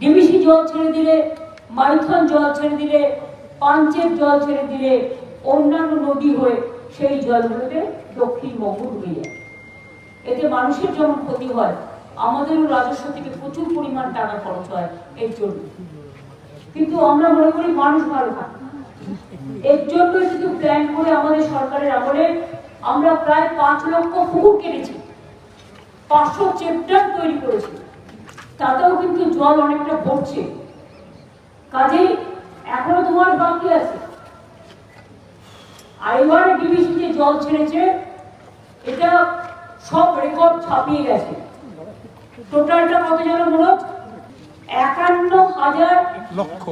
DBC জল ছেড়ে দিলে, মাইথন জল ছেড়ে দিলে, পাঞ্চের জল ছেড়ে দিলে, অন্যান্য নদী হয়ে সেই জলগুলোতে দক্ষিণবঙ্গ ডুবে যায়। এতে মানুষের যেমন ক্ষতি হয়, আমাদেরও রাজস্ব থেকে প্রচুর পরিমাণ টাকা খরচ হয় এর জন্য। কিন্তু আমরা মনে করি মানুষ ভালো থাকে এর জন্য শুধু প্ল্যান করে আমাদের সরকারের আমলে, আমরা প্রায় পাঁচ লক্ষ পুকুর কেটেছি। পাঁচশো চেপ্টার তৈরি করেছি। তাতেও কিন্তু জল অনেকটা ভরছে। কাজেই এখনও তোমার বাকি আছে। ডিবিসি যে জল ছেড়েছে এটা সব রেকর্ড ছাপিয়ে গেছে। টোটালটা কত যেন মনে একান্ন হাজার লক্ষ।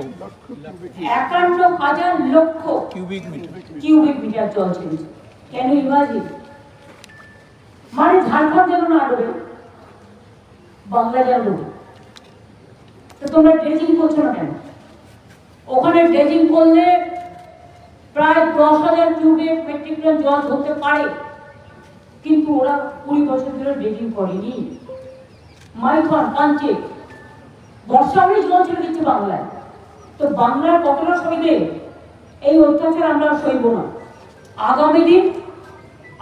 একান্ন হাজার লক্ষ কিউবিক মিটার কিউবিক মিটার জল ছেড়েছে। কেন ইমাজিন মানে ঝাড়খণ্ড যেন না ডোবে বাংলা যেন ডোবে। তো তোমরা ড্রেজিং করছ না কেন? ওখানে ড্রেজিং করলে প্রায় দশ হাজার কিউবিক মেট্রিক টন জল ধরতে পারে। কিন্তু ওরা কুড়ি বছর ধরে ড্রেজিং করেনি। মাইথন পাঞ্চে বর্ষা হলে জল ছেড়ে দিচ্ছে বাংলায়। তো বাংলার কতটা সইবে এই অত্যাচার আমরা সইব না। আগামী দিন,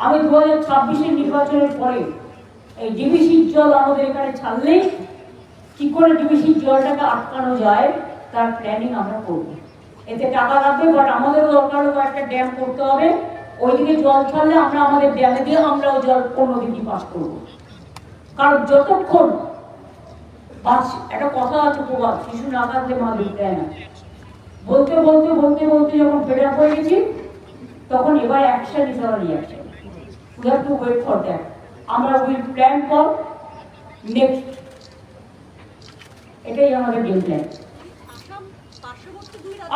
আমি দু হাজার ছাব্বিশের নির্বাচনের পরে এই ডিবিসির জল আমাদের এখানে ছাড়লেই কি করে ডিবিসির জলটাকে আটকানো যায়, তার প্ল্যানিং আমরা করব। এতে টাকা লাগবে বাট আমাদেরও দরকার একটা ড্যাম করতে হবে। ওইদিকে জল ছাড়লে আমরা আমাদের ড্যামে দিয়ে আমরাও জল কোনো দিনই পাস করব। কারণ যতক্ষণ বাস একটা কথা আছে প্রবাদ, শিশু না কাঁদলে মা দুধ দেয় না। বলতে বলতে বলতে বলতে যখন ফেড আপ হয়ে গেছি, তখন এবার action is reaction we have to wait for that আমরা উইল প্ল্যান ফর নেক্সট এটাই আমাদের গেম প্ল্যান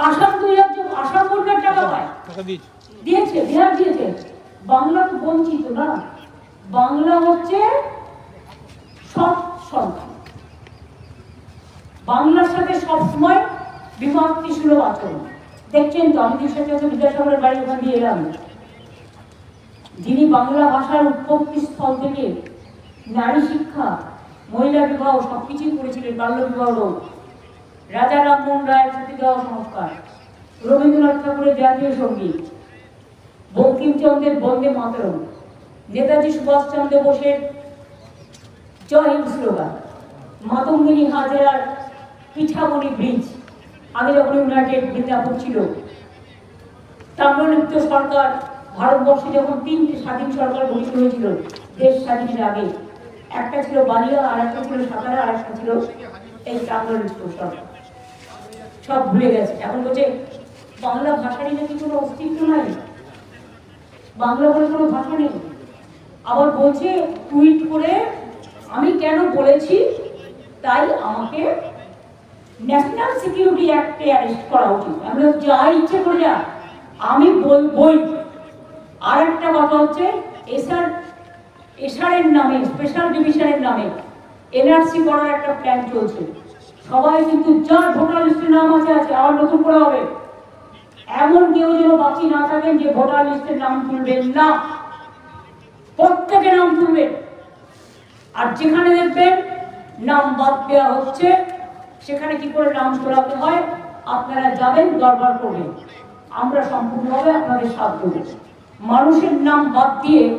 আসাম দুই রাজ্য আসাম সরকার টাকা পায় দিয়েছে। বিহার দিয়েছে। বাংলা তো বঞ্চিত না। বাংলা হচ্ছে সৎ সন্তান। বাংলার সাথে সবসময় বিভক্তি সুলভ আচরণ। দেখছেন তো আমি সাথে হচ্ছে বিদ্যাসাগরের বাড়ি ওখান দিয়ে এলাম। যিনি বাংলা ভাষার উৎপত্তি স্থল থেকে নারী শিক্ষা মহিলা বিবাহ সবকিছুই করেছিলেন, বাল্য বিবাহ রাজা রামমোহন রায়ের সতীদাহ সংস্কার। রবীন্দ্রনাথ ঠাকুরের জাতীয় সংগীত। বঙ্কিমচন্দ্রের বন্দে মাতরম। নেতাজি সুভাষচন্দ্র বোসের জয় হিন্দ স্লোগান। মাতঙ্গিনী হাজরার পিঠামণি ব্রিজ। আগে যখন ইউনাইটেড মিদনাপুর ছিল। তাম্রলিপ্ত সরকার, ভারতবর্ষে যখন তিনটি স্বাধীন সরকার গঠিত হয়েছিল, দেশ স্বাধীনের আগে। একটা ছিল বালিয়া আর একটা ছিল সাতারা, আর একটা ছিল এই তাম্রলিপ্ত সরকার সব ভুলে গেছে। এখন বলছে, বাংলা ভাষারই নাকি কোনো অস্তিত্ব নাই? বাংলা বলে কোনো ভাষা নেই? আবার বলছে, টুইট করে, আমি কেন বলেছি? তাই আমাকে ন্যাশনাল সিকিউরিটি অ্যাক্টে অ্যারেস্ট করা উচিত। আমি যা ইচ্ছে করে যা। আমি বলবই আর একটা কথা হচ্ছে এসআর এসআরের নামে স্পেশাল ডিভিশনের নামে এনআরসি করার একটা প্ল্যান চলছে। সবাই কিন্তু যার ভোটার লিস্টে নাম আছে আছে, আবার নতুন করে হবে। এমন কেউ যেন বাকি না থাকেন যে ভোটার লিস্টের নাম তুলবেন না। প্রত্যেকে নাম তুলবেন। আর যেখানে দেখবেন নাম বাদ দেওয়া হচ্ছে, সেখানে কি করে নাম তোলাতে হয়? আপনারা যাবেন, দরবার করবেন। আমরা সম্পূর্ণভাবে আপনাদের সাথ দেবো। মানুষের নাম বাদ দিয়ে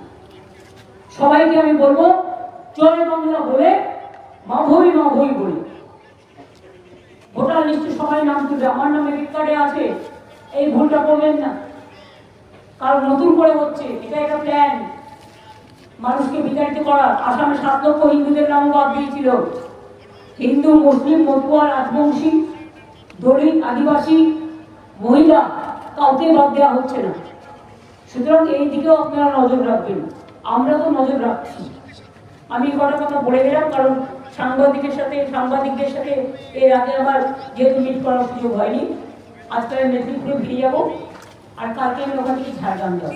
সবাইকে আমি বলব জয় বাংলা বলে মা ভই মা ভই বলি। ভোটার লিস্টে সবাই নাম তুলবে, আমার নাম কার্ডে আছে, এই ভুলটা করবেন না। কারণ নতুন করে হচ্ছে, এটা একটা প্ল্যান মানুষকে বিতাড়িত করা আসামে সাত লক্ষ হিন্দুদের নাম বাদ দিয়েছিল। হিন্দু, মুসলিম, মতুয়া, রাজবংশী, দলিত, আদিবাসী, মহিলা, কাউকে বাদ দেওয়া হচ্ছে না। সুতরাং এই দিকেও আপনারা নজর রাখবেন। আমরা তো নজর রাখছি। আমি কটা কথা বলে গেলাম, কারণ সাংবাদিকের সাথে, সাংবাদিকদের সাথে এর আগে আমার যেহেতু মিট করার সুযোগ হয়নি, আজকে আমি মেদিনীপুরে ফিরে যাব, আর কালকে আমি ওখান থেকে ঝাড়গ্রাম যাব।